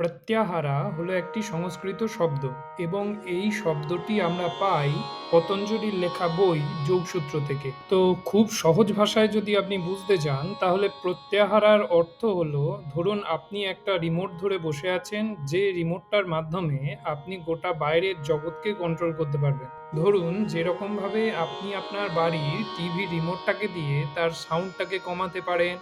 প্রত্যাহারা হলো একটি সংস্কৃত শব্দ এবং এই শব্দটি আমরা পাই পতঞ্জলির লেখা বই যোগসূত্র থেকে। তো খুব সহজ ভাষায় যদি আপনি বুঝতে চান, তাহলে প্রত্যাহারার অর্থ হলো, ধরুন আপনি একটা রিমোট ধরে বসে আছেন, যে রিমোটটার মাধ্যমে আপনি গোটা বাইরের জগৎকে কন্ট্রোল করতে পারবেন। ধরুন যেরকমভাবে আপনি আপনার বাড়ির টিভি রিমোটটাকে দিয়ে তার সাউন্ডটাকে কমাতে পারেন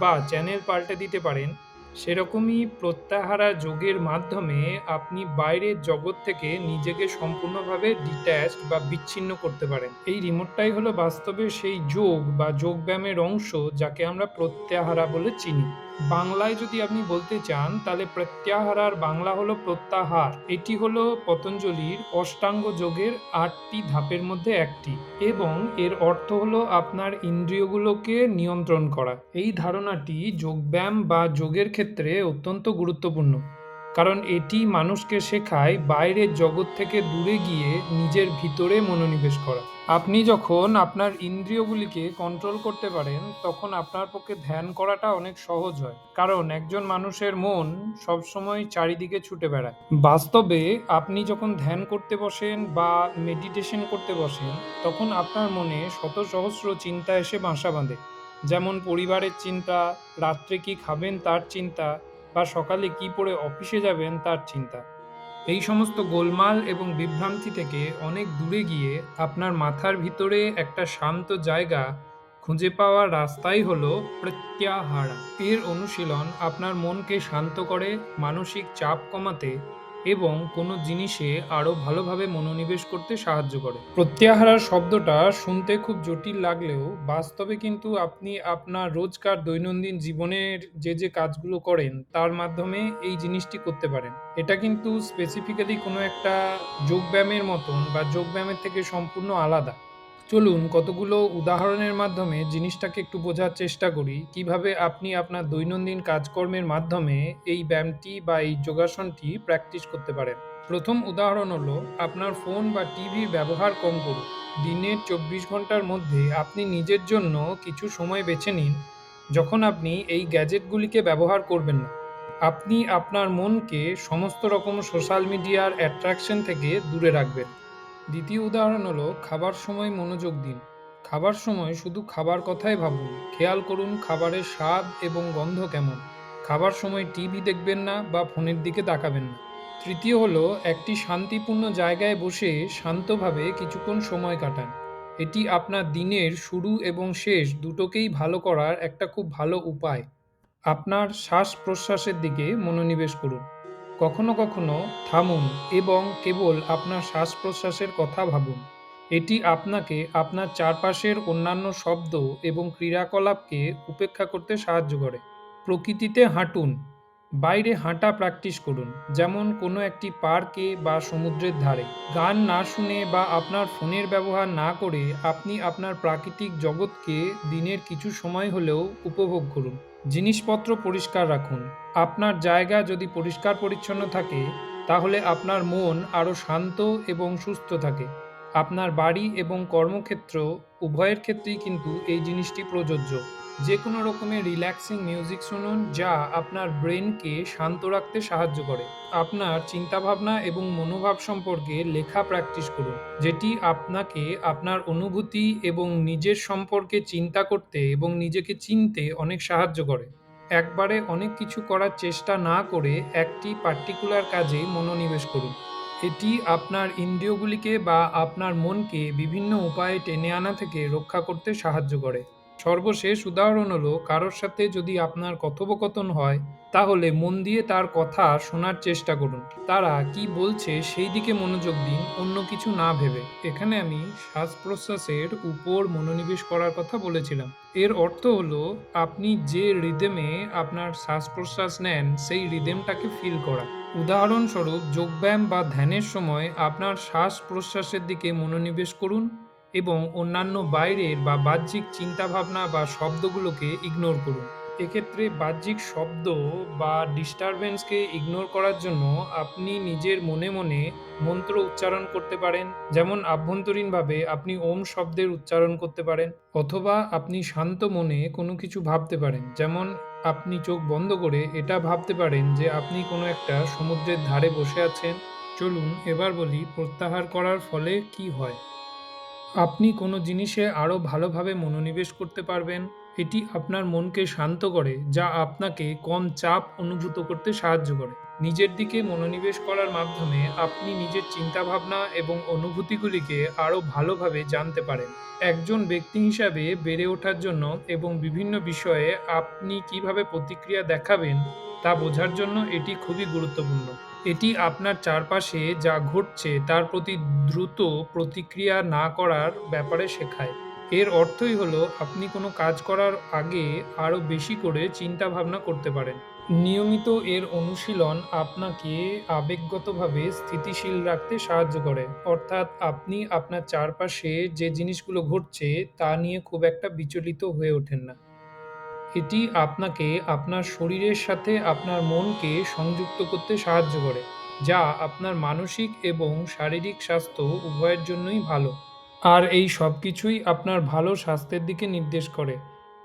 বা চ্যানেল পাল্টে দিতে পারেন সেরকমই প্রত্যাহারা যোগের মাধ্যমে আপনি বাইরের জগৎ থেকে নিজেকে সম্পূর্ণভাবে ডিট্যাচড বা বিচ্ছিন্ন করতে পারেন। এই রিমোটটাই হলো বাস্তবে সেই যোগ বা যোগব্যায়ামের অংশ যাকে আমরা প্রত্যাহারা বলে চিনি। বাংলায় যদি আপনি বলতে চান, তাহলে প্রত্যাহারার বাংলা হলো প্রত্যাহার। এটি হলো পতঞ্জলির অষ্টাঙ্গ যোগের আটটি ধাপের মধ্যে একটি এবং এর অর্থ হলো আপনার ইন্দ্রিয়গুলোকে নিয়ন্ত্রণ করা। এই ধারণাটি যোগব্যায়াম বা যোগের ক্ষেত্রে অত্যন্ত গুরুত্বপূর্ণ। কারণ এটি মানুষকে শেখায় বাইরের জগৎ থেকে দূরে গিয়ে নিজের ভিতরে মনোনিবেশ করা। আপনি যখন আপনার ইন্দ্রিয়গুলিকে কন্ট্রোল করতে পারেন, তখন আপনার পক্ষে ধ্যান করাটা অনেক সহজ হয়। কারণ একজন মানুষের মন সবসময় চারিদিকে ছুটে বেড়ায়। বাস্তবে আপনি যখন ধ্যান করতে বসেন বা মেডিটেশন করতে বসেন, তখন আপনার মনে শত সহস্র চিন্তা এসে বাসা বাঁধে। যেমন পরিবারের চিন্তা, রাত্রে কি খাবেন তার চিন্তা বা সকালে কি পরে অফিসে যাবেন তার চিন্তা। এই সমস্ত গোলমাল এবং বিভ্রান্তি থেকে অনেক দূরে গিয়ে আপনার মাথার ভিতরে একটা শান্ত জায়গা খুঁজে পাওয়া রাস্তাই হল প্রত্যাহারা। এর অনুশীলন আপনার মনকে শান্ত করে, মানসিক চাপ কমাতে এবং কোনো জিনিসে আরও ভালোভাবে মনোনিবেশ করতে সাহায্য করে। প্রত্যাহারার শব্দটা শুনতে খুব জটিল লাগলেও বাস্তবে কিন্তু আপনি আপনার রোজকার দৈনন্দিন জীবনের যে যে কাজগুলো করেন তার মাধ্যমে এই জিনিসটি করতে পারেন। এটা কিন্তু স্পেসিফিক্যালি কোনো একটা যোগব্যায়ামের মতন বা যোগব্যায়ামের থেকে সম্পূর্ণ আলাদা। চলুন কতগুলো উদাহরণের মাধ্যমে জিনিসটাকে একটু বোঝার চেষ্টা করি। কীভাবে আপনি আপনার দৈনন্দিন কাজকর্মের মাধ্যমে এই ব্যায়ামটি বা এই যোগাসনটি প্র্যাকটিস করতে পারেন? প্রথম উদাহরণ হলো, আপনার ফোন বা টিভির ব্যবহার কম করুন। দিনের চব্বিশ ঘণ্টার মধ্যে আপনি নিজের জন্য কিছু সময় বেছে নিন, যখন আপনি এই গ্যাজেটগুলিকে ব্যবহার করবেন না। আপনি আপনার মনকে সমস্ত রকম সোশ্যাল মিডিয়ার অ্যাট্রাকশন থেকে দূরে রাখবেন। দ্বিতীয় উদাহরণ হলো খাবার সময় মনোযোগ দিন। খাবার সময় শুধু খাবার কথাই ভাবুন। খেয়াল করুন খাবারের স্বাদ এবং গন্ধ কেমন। খাবার সময় টিভি দেখবেন না বা ফোনের দিকে তাকাবেন না। তৃতীয় হলো একটি শান্তিপূর্ণ জায়গায় বসে শান্তভাবে কিছুক্ষণ সময় কাটান। এটি আপনার দিনের শুরু এবং শেষ দুটোকেই ভালো করার একটা খুব ভালো উপায়। আপনার শ্বাস প্রশ্বাসের দিকে মনোনিবেশ করুন। কখনো কখনো থামুন এবং কেবল আপনার শ্বাস প্রশ্বাসের কথা ভাবুন। এটি আপনাকে আপনার চারপাশের অন্যান্য শব্দ এবং ক্রিয়াকলাপকে উপেক্ষা করতে সাহায্য করে। প্রকৃতিতে হাঁটুন। বাইরে হাঁটা প্র্যাকটিস করুন। যেমন কোনো একটি পার্কে বা সমুদ্রের ধারে। গান না শুনে বা আপনার ফোনের ব্যবহার না করে আপনি আপনার প্রাকৃতিক জগৎকে দিনের কিছু সময় হলেও উপভোগ করুন। জিনিসপত্র পরিষ্কার রাখুন। আপনার জায়গা যদি পরিষ্কার পরিচ্ছন্ন থাকে, তাহলে আপনার মন আরও শান্ত এবং সুস্থ থাকে। আপনার বাড়ি এবং কর্মক্ষেত্র উভয়ের ক্ষেত্রেই কিন্তু এই জিনিসটি প্রযোজ্য। যে কোনো রকমের রিল্যাক্সিং মিউজিক শুনুন যা আপনার ব্রেনকে শান্ত রাখতে সাহায্য করে। আপনার চিন্তাভাবনা এবং মনোভাব সম্পর্কে লেখা প্র্যাকটিস করুন, যেটি আপনাকে আপনার অনুভূতি এবং নিজের সম্পর্কে চিন্তা করতে এবং নিজেকে চিনতে অনেক সাহায্য করে। একবারে অনেক কিছু করার চেষ্টা না করে একটি পার্টিকুলার কাজে মনোনিবেশ করুন। এটি আপনার ইন্দ্রিয়গুলিকে বা আপনার মনকে বিভিন্ন উপায়ে টেনে আনা থেকে রক্ষা করতে সাহায্য করে। সর্বশেষ উদাহরণ হলো, কারোর সাথে যদি আপনার কথোপকথন হয়, তাহলে মন দিয়ে তার কথা শোনার চেষ্টা করুন। তারা কি বলছে সেই দিকে মনোযোগ দিন, অন্য কিছু না ভেবে। এখানে আমি শ্বাস প্রশ্বাসের উপর মনোনিবেশ করার কথা বলেছিলাম। এর অর্থ হলো, আপনি যে রিদেমে আপনার শ্বাস প্রশ্বাস নেন, সেই রিদেমটাকে ফিল করা। উদাহরণস্বরূপ, যোগব্যায়াম বা ধ্যানের সময় আপনার শ্বাস প্রশ্বাসের দিকে মনোনিবেশ করুন এবং অন্যান্য বাইরের বা বাহ্যিক চিন্তাভাবনা বা শব্দগুলোকে ইগনোর করুন। এক্ষেত্রে বাহ্যিক শব্দ বা ডিস্টারবেন্সকে ইগনোর করার জন্য আপনি নিজের মনে মনে মন্ত্র উচ্চারণ করতে পারেন। যেমন আভ্যন্তরীণভাবে আপনি ওম শব্দের উচ্চারণ করতে পারেন অথবা আপনি শান্ত মনে কোনো কিছু ভাবতে পারেন। যেমন আপনি চোখ বন্ধ করে এটা ভাবতে পারেন যে আপনি কোনো একটা সমুদ্রের ধারে বসে আছেন। চলুন এবার বলি প্রত্যাহার করার ফলে কি হয়। আপনি কোনো জিনিসে আরও ভালোভাবে মনোনিবেশ করতে পারবেন। এটি আপনার মনকে শান্ত করে, যা আপনাকে কম চাপ অনুভূত করতে সাহায্য করে। নিজের দিকে মনোনিবেশ করার মাধ্যমে আপনি নিজের চিন্তাভাবনা এবং অনুভূতিগুলিকে আরও ভালোভাবে জানতে পারেন। একজন ব্যক্তি হিসাবে বেড়ে ওঠার জন্য এবং বিভিন্ন বিষয়ে আপনি কীভাবে প্রতিক্রিয়া দেখাবেন তা বোঝার জন্য এটি খুবই গুরুত্বপূর্ণ। এটি আপনার চারপাশে যা ঘটছে তার প্রতি দ্রুত প্রতিক্রিয়া না করার ব্যাপারে শেখায়। এর অর্থই হলো, আপনি কোনো কাজ করার আগে আরও বেশি করে চিন্তা ভাবনা করতে পারেন। নিয়মিত এর অনুশীলন আপনাকে আবেগগতভাবে স্থিতিশীল রাখতে সাহায্য করে। অর্থাৎ আপনি আপনার চারপাশে যে জিনিসগুলো ঘটছে, তা নিয়ে খুব একটা বিচলিত হয়ে ওঠেন না। এটি আপনাকে আপনার শরীরের সাথে আপনার মনকে সংযুক্ত করতে সাহায্য করে, যা আপনার মানসিক এবং শারীরিক স্বাস্থ্য উভয়ের জন্যই ভালো। আর এই সব কিছুই আপনার ভালো স্বাস্থ্যের দিকে নির্দেশ করে।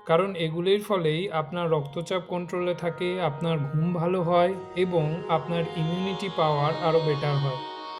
কারণ এগুলির ফলেই আপনার রক্তচাপ কন্ট্রোলে থাকে, আপনার ঘুম ভালো হয় এবং আপনার ইমিউনিটি পাওয়ার আরও বেটার হয়।